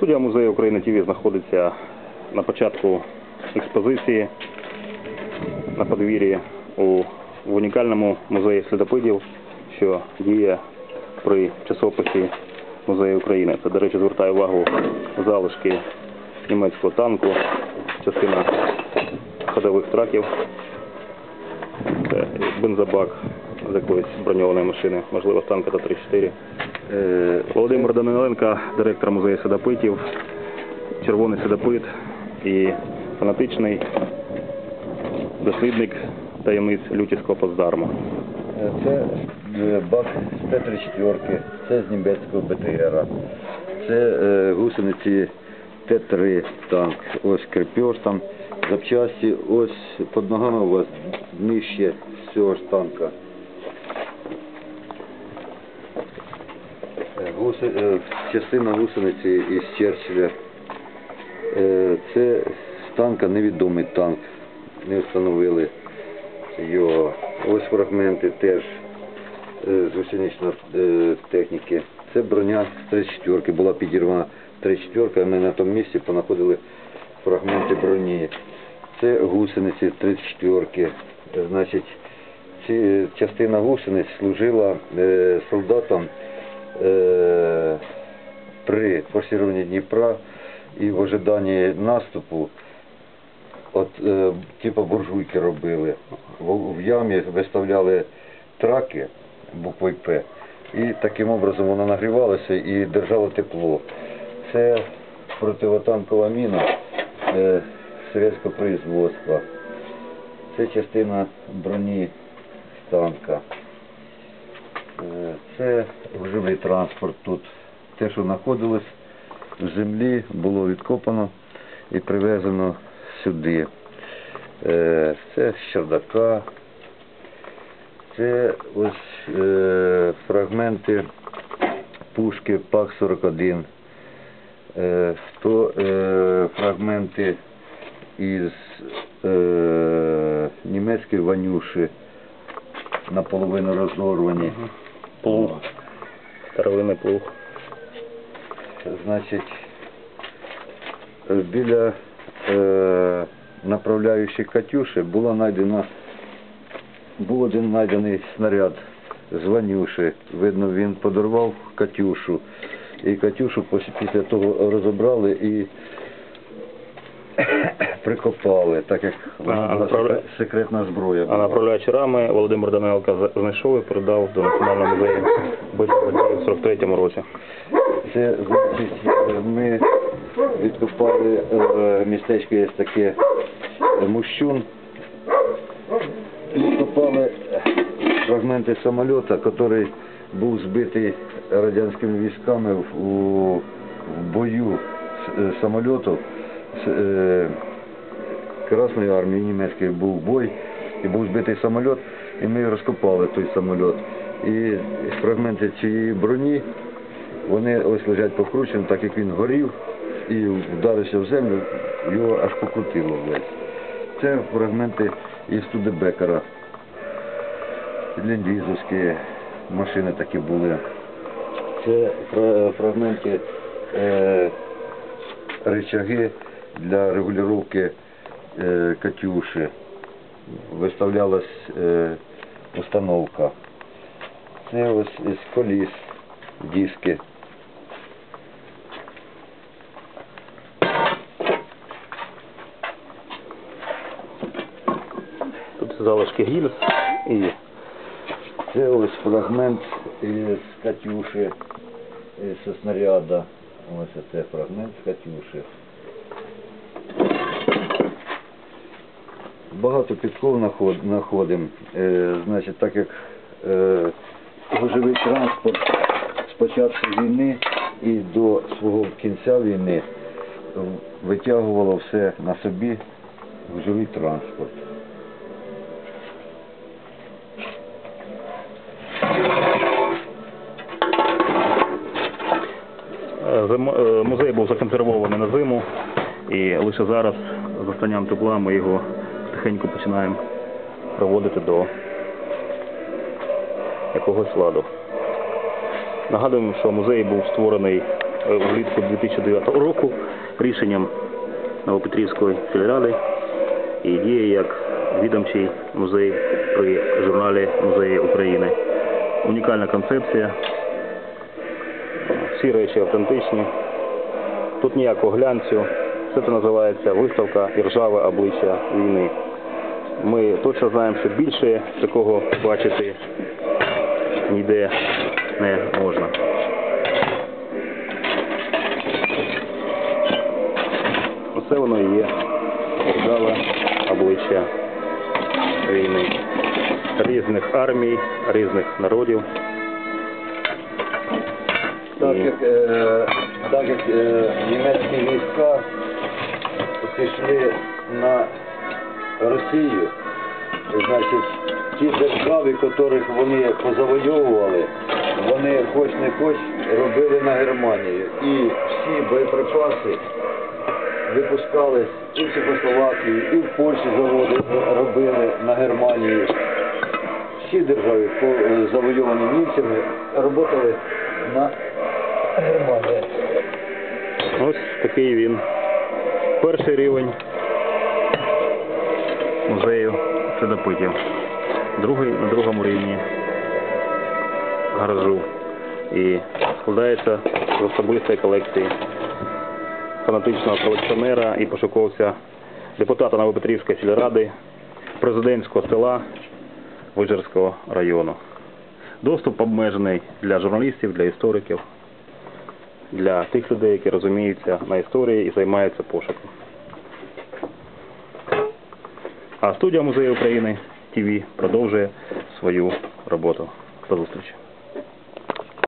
Студія музею України ТВ знаходиться на початку експозиції на подвір'ї у в унікальному музеї слідопитів, що діє при часописі Музею України. Це, до речі, звертає увагу залишки німецького танку, частина ходових траків, це бензобак з якоїсь броньованої машини, можливо, танка Т-34. Е, Володимир Даниленко, директор музею Седопитів, червоний седопит і фанатичний дослідник таємниць лютівського плацдарму. Це е, бак з Т-34, це з німецького БТРа. Це е, гусениці Т-3 танк. Ось крепеж там, запчасті. Ось під ногами у вас нижче з цього ж танка. Е, Гуси, е, частина гусениці із Черчилля. Е, Це з танка невідомий танк. Не встановили його. Ось фрагменти теж е, з гусеничної техніки. Це броня з 34 була підірвана 34 ми на тому місці понаходили фрагменти броні. Це гусениці 34 Значить, частина гусениць служила солдатам при форсуванні Дніпра і в ожиданні наступу От е, типу буржуйки робили. В, в ямі виставляли траки буквою П. І таким образом вона нагрівалася і держала тепло. Це противотанкова міна е, совєтського производства. Це частина броні танка. Е, Це живий транспорт тут. Те, що знаходилось в землі, було відкопано і привезено сюди. Е, Це з чердака. Це ось е, фрагменти пушки ПАК-41. Е, то е, фрагменти із е, німецької ванюші наполовину розорвані. Плуг, старовинний плуг. Значить, біля е, направляючої Катюші було знайдено, був один знайдений снаряд з Ванюші. Видно, він подорвав Катюшу. І Катюшу після того розібрали і прикопали, так як А, направля- секретна зброя. А була. направляючи рами Володимир Даниленко за- знайшов і передав до Національного музею битви в 43-му році. Це значить, ми відкопали е, містечко є таке е, Мущун. Відкопали фрагменти самоліта, який був збитий радянськими військами в, у, в бою з е, самольоту з е, Красної армії німецької був бой і був збитий самоліт, і ми розкопали той самоліт. І фрагменти цієї броні вони ось лежать покручені, так як він горів і вдарився в землю, його аж покрутило весь. Це фрагменти із Студебекера. Ліндізовські машини такі були. Це фрагменти е, рычаги для регулювання е, Катюші. Виставлялась е, установка. Це ось із коліс диски. Тут залишки гільз і Це ось фрагмент із Катюші, із снаряда. Ось це фрагмент з Катюші. Багато підков знаходимо. Е, значить, так як е, гужовий транспорт з початку війни і до свого кінця війни витягувало все на собі гужовий транспорт. Е, е, Музей був законсервований на зиму, і лише зараз, з останням тепла, ми його тихенько починаємо проводити до якогось ладу. Нагадуємо, що музей був створений е, влітку 2009 року рішенням Новопетрівської сільради і діє як відомчий музей при журналі Музеї України. Унікальна концепція. Всі речі автентичні. Тут ніякого глянцю. Все це називається виставка і ржаве обличчя війни. Ми точно знаємо, що більше такого бачити ніде не можна. Оце воно і є ржаве обличчя війни. Різних армій, різних народів. Так як, е, так як е, німецькі війська пішли на Росію, значить, ті держави, котрих вони позавойовували, вони хоч не хоч робили на Германію. І всі боєприпаси випускались і в Чехословакії, і в Польщі заводи робили на Германію. Всі держави, е, завойовані німцями, працювали на Германію. Ось такий він. Перший рівень музею Следопитів. Другий на другому рівні гаражу. І складається з особистої колекції фанатичного колекціонера і пошуковця депутата Новопетрівської сільради, президентського села Вижерського району. Доступ обмежений для журналістів, для істориків для тих людей, які розуміються на історії і займаються пошуком. А студія Музею України ТВ продовжує свою роботу. До зустрічі.